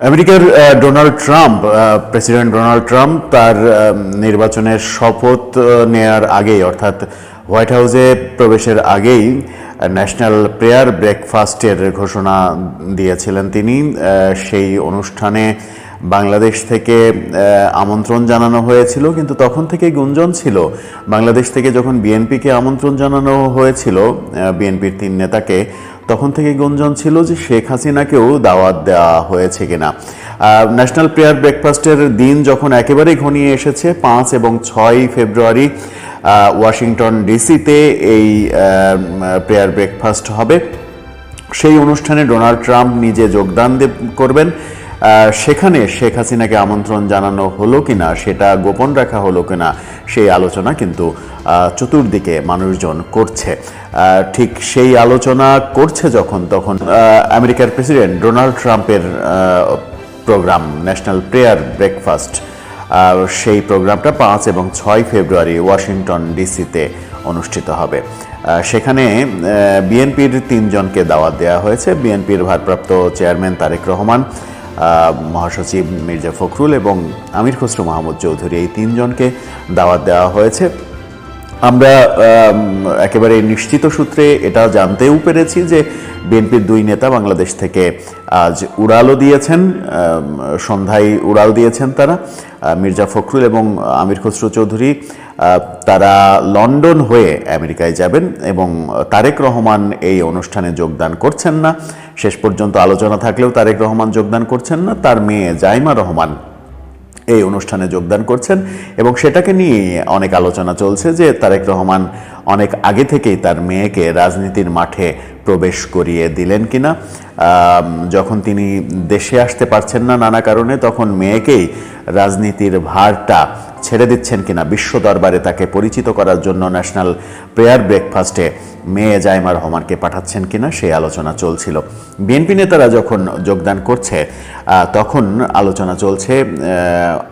আমেরিকার Donald Trump president Donald Trump তার নির্বাচনের শপথ নেয়ার আগেই, অর্থাৎ হোয়াইট হাউসে প্রবেশের আগেই ন্যাশনাল প্রেয়ার ব্রেকফাস্টের ঘোষণা দিয়েছিলেন তিনি। সেই অনুষ্ঠানে বাংলাদেশ থেকে আমন্ত্রণ জানানো হয়েছিল, কিন্তু তখন থেকেই গুঞ্জন ছিল। বাংলাদেশ থেকে যখন বিএনপিকে আমন্ত্রণ জানানো হয়েছিল বিএনপির তিন নেতাকে, তখন থেকে গুঞ্জন ছিল যে শেখ হাসিনাকেও দাওয়াত দেওয়া হয়েছে কিনা। ন্যাশনাল প্রেয়ার ব্রেকফাস্টের দিন যখন একেবারেই ঘনিয়ে এসেছে, পাঁচ এবং ছয় ফেব্রুয়ারি ওয়াশিংটন ডিসিতে এই প্রেয়ার ব্রেকফাস্ট হবে। সেই অনুষ্ঠানে ডোনাল্ড ট্রাম্প নিজে যোগদান করবেন। সেখানে শেখ হাসিনাকে আমন্ত্রণ জানানো হলো কিনা, সেটা গোপন রাখা হলো কিনা, সেই আলোচনা কিন্তু চতুর্দিকে মানুষজন করছে। ঠিক সেই আলোচনা করছে যখন, তখন আমেরিকার প্রেসিডেন্ট ডোনাল্ড ট্রাম্পের প্রোগ্রাম, ন্যাশনাল প্রেয়ার ব্রেকফাস্ট। সেই প্রোগ্রামটা পাঁচ এবং ছয় ফেব্রুয়ারি ওয়াশিংটন ডিসিতে অনুষ্ঠিত হবে। সেখানে বিএনপির তিনজনকে দাওয়াত দেওয়া হয়েছে। বিএনপির ভারপ্রাপ্ত চেয়ারম্যান তারেক রহমান মহাসচিব মির্জা ফখরুল এবং আমির খসরু মাহমুদ চৌধুরী এই তিনজনকে দাওয়াত দেওয়া হয়েছে। আমরা একেবারে নিশ্চিত সূত্রে এটা জানতেও পেরেছি যে বিএনপির দুই নেতা বাংলাদেশ থেকে আজ উড়ালও দিয়েছেন সন্ধ্যায় উড়াল দিয়েছেন তারা মির্জা ফখরুল এবং আমির খসরু চৌধুরী। তারা লন্ডন হয়ে আমেরিকায় যাবেন এবং তারেক রহমান এই অনুষ্ঠানে যোগদান করছেন না। শেষ পর্যন্ত আলোচনা থাকলেও তারেক রহমান যোগদান করছেন না। তার মেয়ে জাইমা রহমান এই অনুষ্ঠানে যোগদান করছেন এবং সেটাকে নিয়ে অনেক আলোচনা চলছে যে তারেক রহমান অনেক আগে থেকেই তার মেয়েকে রাজনীতির মাঠে প্রবেশ করিয়ে দিলেন কিনা। যখন তিনি দেশে আসতে পারছেন না নানা কারণে, তখন মেয়েকেই রাজনীতির ভারটা ছেড়ে দিচ্ছেন কিনা, বিশ্ব দরবারে তাকে পরিচিত করার জন্য ন্যাশনাল প্রেয়ার ব্রেকফাস্টে মেয়ে জাইমা রহমানকে পাঠাচ্ছেন কিনা সেই আলোচনা চলছিল। বিএনপি নেতারা যখন যোগদান করছে তখন আলোচনা চলছে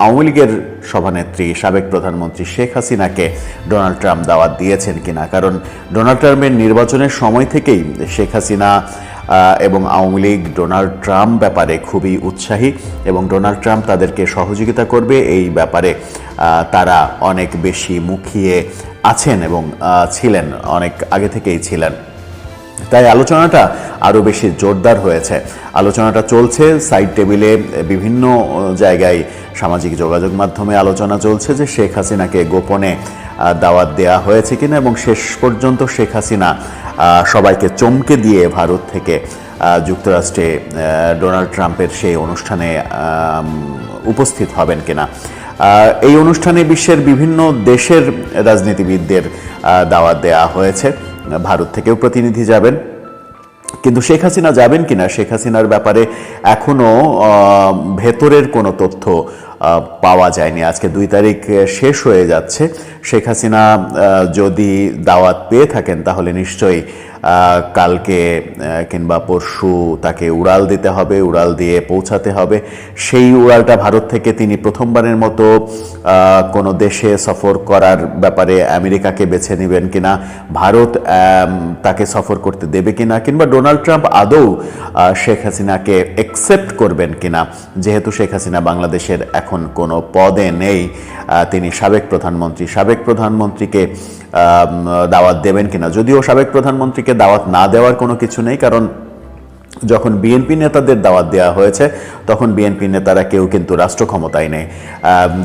আওয়ামী লীগের সভানেত্রী, সাবেক প্রধানমন্ত্রী শেখ হাসিনাকে ডোনাল্ড ট্রাম্প দাওয়াত দিয়েছেন কিনা। কারণ ডোনাল্ড ট্রাম্পের নির্বাচনের সময় থেকেই শেখ হাসিনা এবং আওয়ামী লীগ ডোনাল্ড ট্রাম্প ব্যাপারে খুবই উৎসাহী এবং ডোনাল্ড ট্রাম্প তাদেরকে সহযোগিতা করবে। এই ব্যাপারে তারা অনেক বেশি মুখিয়ে আছেন এবং ছিলেন, অনেক আগে থেকেই ছিলেন। তাই আলোচনাটা আরও বেশি জোরদার হয়েছে। আলোচনাটা চলছে, সাইড টেবিলে বিভিন্ন জায়গায় সামাজিক যোগাযোগ মাধ্যমে আলোচনা চলছে যে শেখ হাসিনাকে গোপনে দাওয়াত দেওয়া হয়েছে কিনা এবং শেষ পর্যন্ত শেখ হাসিনা সবাইকে চমকে দিয়ে ভারত থেকে যুক্তরাষ্ট্রে ডোনাল্ড ট্রাম্পের সেই অনুষ্ঠানে উপস্থিত হবেন কিনা। এই অনুষ্ঠানে বিশ্বের বিভিন্ন দেশের রাজনীতিবিদদের দাওয়াত দেওয়া হয়েছে। ভারত থেকেও প্রতিনিধি যাবেন। কিন্তু শেখ হাসিনা যাবেন কিনা শেখ হাসিনার ব্যাপারে এখনও আহ, ভেতরের কোনো তথ্য পাওয়া যায়নি। আজকে দুই তারিখ শেষ হয়ে যাচ্ছে। শেখ হাসিনা যদি দাওয়াত পেয়ে থাকেন তাহলে নিশ্চয়ই কালকে কিংবা পরশু তাকে উড়াল দিতে হবে, উড়াল দিয়ে পৌঁছাতে হবে। সেই উড়ালটা ভারত থেকে তিনি প্রথমবারের মতো কোনো দেশে সফর করার ব্যাপারে আমেরিকাকে বেছে নেবেন কিনা, ভারত তাকে সফর করতে দেবে কিনা, কিংবা ডোনাল্ড ট্রাম্প আদৌ শেখ হাসিনাকে একসেপ্ট করবেন কিনা, যেহেতু শেখ হাসিনা বাংলাদেশের এখন কোনো পদে নেই তিনি সাবেক প্রধানমন্ত্রী। সাবেক প্রধানমন্ত্রীকে দাওয়াত দেবেন কিনা। যদিও সাবেক প্রধানমন্ত্রীকে দাওয়াত না দেওয়ার কোনো কিছু নেই, কারণ যখন বিএনপি নেতাদের দাওয়াত দেওয়া হয়েছে, তখন বিএনপি নেতারা কেউ কিন্তু রাষ্ট্র ক্ষমতায় নেই।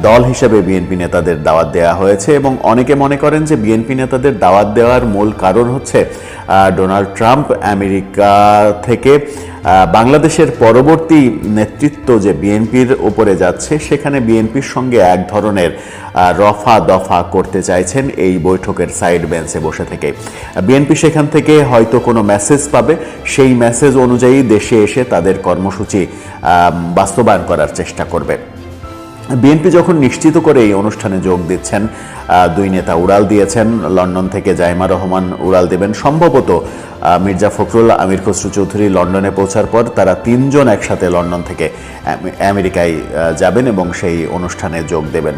দল হিসেবে বিএনপি নেতাদের দাওয়াত দেওয়া হয়েছে এবং অনেকে মনে করেন যে বিএনপি নেতাদের দাওয়াত দেওয়ার মূল কারণ হচ্ছে ডোনাল্ড ট্রাম্প আমেরিকা থেকে বাংলাদেশের পরবর্তী নেতৃত্ব যে বিএনপির ওপরে যাচ্ছে, সেখানে বিএনপির সঙ্গে এক ধরনের রফা দফা করতে চাইছেন এই বৈঠকের সাইড বেঞ্চে বসে থেকে। বিএনপি সেখান থেকে হয়তো কোনো মেসেজ পাবে। সেই মেসেজ অনুযায়ী দেশে এসে তাদের কর্মসূচি বাস্তবায়ন করার চেষ্টা করবে। বিএনপি যখন নিশ্চিত করে এই অনুষ্ঠানে যোগ দিচ্ছেন দুই নেতা উড়াল দিয়েছেন, লন্ডন থেকে জাইমা রহমান উড়াল দেবেন। সম্ভবত মির্জা ফখরুল, আমির খসরু চৌধুরী লন্ডনে পৌঁছার পর তারা তিনজন একসাথে লন্ডন থেকে আমেরিকায় যাবেন এবং সেই অনুষ্ঠানে যোগ দেবেন।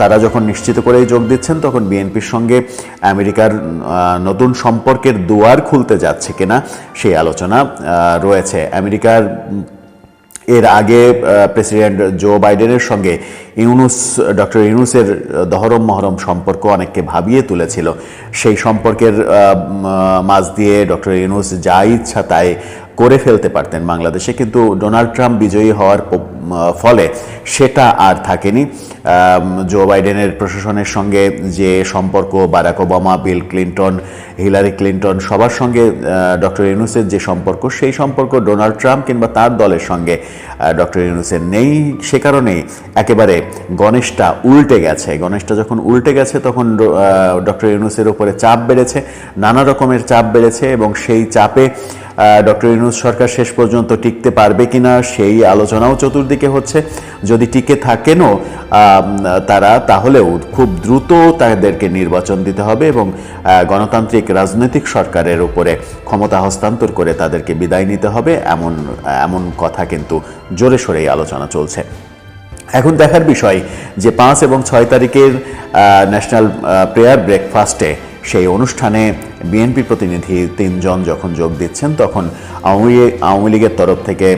তারা যখন নিশ্চিত করেই যোগ দিচ্ছেন, তখন বিএনপির সঙ্গে আমেরিকার নতুন সম্পর্কের দুয়ার খুলতে যাচ্ছে কিনা সেই আলোচনা রয়েছে। আমেরিকার এর আগে প্রেসিডেন্ট জো বাইডেনের সঙ্গে ইউনুস ডক্টর ইউনুসের দহরম মহরম সম্পর্ক অনেককে ভাবিয়ে তুলেছিল। সেই সম্পর্কের মাঝ দিয়ে ডক্টর ইউনুস যা ইচ্ছা তাই করে ফেলতে পারতেন বাংলাদেশে, কিন্তু ডোনাল্ড ট্রাম্প বিজয়ী হওয়ার ফলে সেটা আর থাকেনি। জো বাইডেনের প্রশাসনের সঙ্গে যে সম্পর্ক, Barack Obama, Bill Clinton, Hillary Clinton, সবার সঙ্গে ডক্টর ইউনুসের যে সম্পর্ক, সেই সম্পর্ক ডোনাল্ড ট্রাম্প কিংবা তার দলের সঙ্গে ডক্টর ইউনুসের নেই। সে কারণেই একেবারে গণেশটা উল্টে গেছে। গণেশটা যখন উল্টে গেছে, তখন ডক্টর ইউনুসের উপরে চাপ বেড়েছে, নানা রকমের চাপ বেড়েছে এবং সেই চাপে ডক্টর ইউনুস সরকার শেষ পর্যন্ত টিকতে পারবে কিনা সেই আলোচনাও চতুর্দিকে হচ্ছে। যদি টিকে থাকেনও তারা তাহলেও খুব দ্রুত তাদেরকে নির্বাচন দিতে হবে এবং গণতান্ত্রিক রাজনৈতিক সরকারের উপরে ক্ষমতা হস্তান্তর করে তাদেরকে বিদায় নিতে হবে এমন এমন কথা কিন্তু জোরে সোরেই আলোচনা চলছে। এখন দেখার বিষয় যে পাঁচ এবং ছয় তারিখের ন্যাশনাল প্রেয়ার ব্রেকফাস্টে সেই অনুষ্ঠানে বিএনপি প্রতিনিধি তিনজন যখন যোগ দিচ্ছেন, তখন আওয়ামী আওয়ামী লীগের তরফ থেকে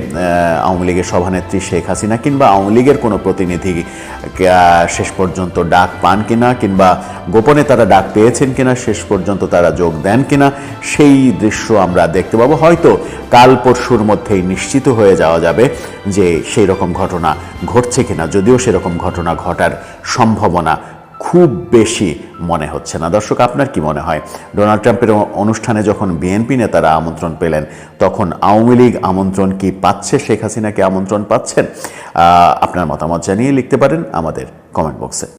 আওয়ামী লীগের সভানেত্রী শেখ হাসিনা কিংবা আওয়ামী লীগের কোনো প্রতিনিধি শেষ পর্যন্ত ডাক পান কিনা কিংবা গোপনে তারা ডাক পেয়েছেন কিনা, শেষ পর্যন্ত তারা যোগ দেন কিনা, সেই দৃশ্য আমরা দেখতে পাবো। হয়তো কাল পরশুর মধ্যেই নিশ্চিত হয়ে যাওয়া যাবে যে সেই রকম ঘটনা ঘটছে কিনা, যদিও সেরকম ঘটনা ঘটার সম্ভাবনা খুব বেশি মনে হচ্ছে না। দর্শক, আপনার কি মনে হয়? ডোনাল্ড ট্রাম্পের অনুষ্ঠানে যখন বিএনপি নেতারা আমন্ত্রণ পেলেন, তখন আওয়ামী লীগ আমন্ত্রণ কি পাচ্ছে? শেখ হাসিনাকে আমন্ত্রণ পাচ্ছেন? আপনার মতামত জানিয়ে লিখতে পারেন আমাদের কমেন্ট বক্সে